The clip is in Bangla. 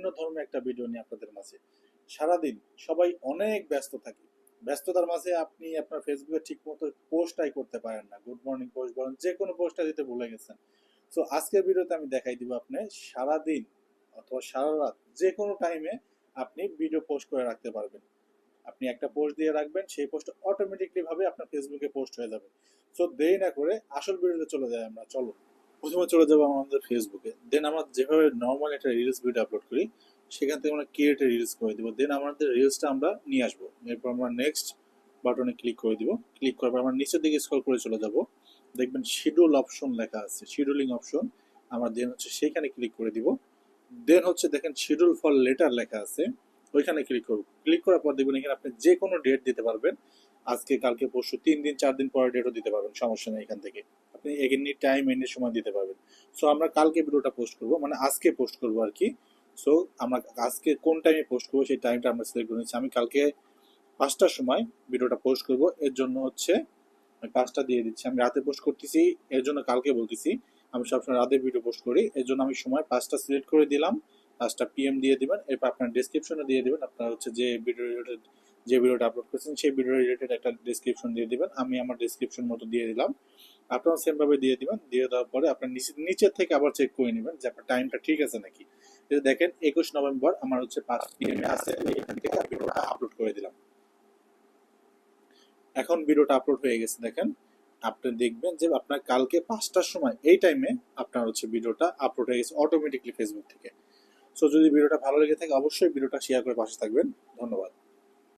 ভিন্ন ধর্মের একটা ভিডিও নিয়ে আপনাদের মাঝে। সারাদিন সবাই অনেক ব্যস্ত থাকে। ব্যস্ততার মাঝে আপনি আপনার ফেসবুকে ঠিক মতো পোস্টটাই করতে পারেন না। গুড মর্নিং পোস্ট বলেন, যে কোনো পোস্টটা দিতে ভুলে গেছেন। তো আজকের ভিডিওতে আমি দেখাই দিব আপনি সারাদিন অথবা সারা রাত যে কোনো টাইমে আপনি ভিডিও পোস্ট করে রাখতে পারবেন। আপনি একটা পোস্ট দিয়ে রাখবেন, সেই পোস্ট অটোমেটিকলি ভাবে আপনার ফেসবুকে পোস্ট হয়ে যাবে। সো দেরি না করে আসল ভিডিওতে চলে যাই আমরা চলো প্রথমে চলে যাব আমাদের ফেসবুকে দেন আমরা যেভাবে নর্মাল একটা রিলস ভিডিও আপলোড করি, সেখান থেকে আমরা ক্রিয়েট রিলস করে দিব। দেন আমাদের রিলসটা আমরা নিয়ে আসব। এরপর আমরা নেক্সট বাটনে ক্লিক করে দিব। ক্লিক করার পর আমরা নিচের দিকে স্ক্রল করে চলে যাব। দেখবেন শিডিউল অপশন লেখা আছে। শিডিউলিং অপশন আমরা দেন হচ্ছে সেইখানে ক্লিক করে দিব। দেন হচ্ছে দেখেন শিডিউল ফর লেটার লেখা আছে। ওইখানে ক্লিক করব। ক্লিক করার পর দেখবেন এখানে আপনি যে কোনো ডেট দিতে পারবেন। আজকে, কালকে, পরশু, তিন দিন, চার দিন পরে ডেটও দিতে পারবেন, সমস্যা নেই এখান থেকে। আপনি এনি টাইম এনি সময় দিতে পারবেন। সো আমরা কালকে ভিডিওটা পোস্ট করব মানে আজকে পোস্ট করব আর কি। সো আমরা আজকে কোন টাইমে পোস্ট করব, সেই টাইমটা আমরা সিলেক্ট করে নিচ্ছি। আমি কালকে পাঁচটার সময় ভিডিওটা পোস্ট করব। এর জন্য হচ্ছে, আমি পাঁচটা দিয়ে দিচ্ছি। আমি রাতে পোস্ট করতেছি, এর জন্য কালকে বলতেছি, আমি সবসময় রাতে ভিডিও পোস্ট করি। এর জন্য আমি সময় পাঁচটা সিলেক্ট করে দিলাম। পাঁচটা পিএম দিয়ে দিবেন। এরপর আপনার ডিসক্রিপশনে দিয়ে দিবেন। আপনার হচ্ছে যে ভিডিও যে ভিডিওটা আপলোড করেছেন, সেই ভিডিও রিলেটেড একটা ডিসক্রিপশন দিয়ে দিবেন। আমি আমার ডিসক্রিপশন মতো দিয়ে দিলাম। আপনারা সেম ভাবে দিয়ে দিবেন। দিয়ে দেওয়ার পরে আপনার নিচে নিচের থেকে আবার চেক করে নেবেন যে আপনার টাইমটা ঠিক আছে নাকি। এই যে দেখেন, একুশ নভেম্বর আমার হচ্ছে পাঁচ পিএম আছে। এখান থেকে ভিডিওটা আপলোড করে দিলাম। এখন ভিডিওটা আপলোড হয়ে গেছে, দেখেন। আপনি দেখবেন যে আপনার কালকে পাঁচটার সময় এই টাইমে আপনার হচ্ছে ভিডিওটা আপলোড হয়ে গেছে অটোমেটিকলি ফেসবুক থেকে। সো যদি ভিডিওটা ভালো লেগে থাকে, অবশ্যই ভিডিওটা শেয়ার করে পাশে থাকবেন। ধন্যবাদ।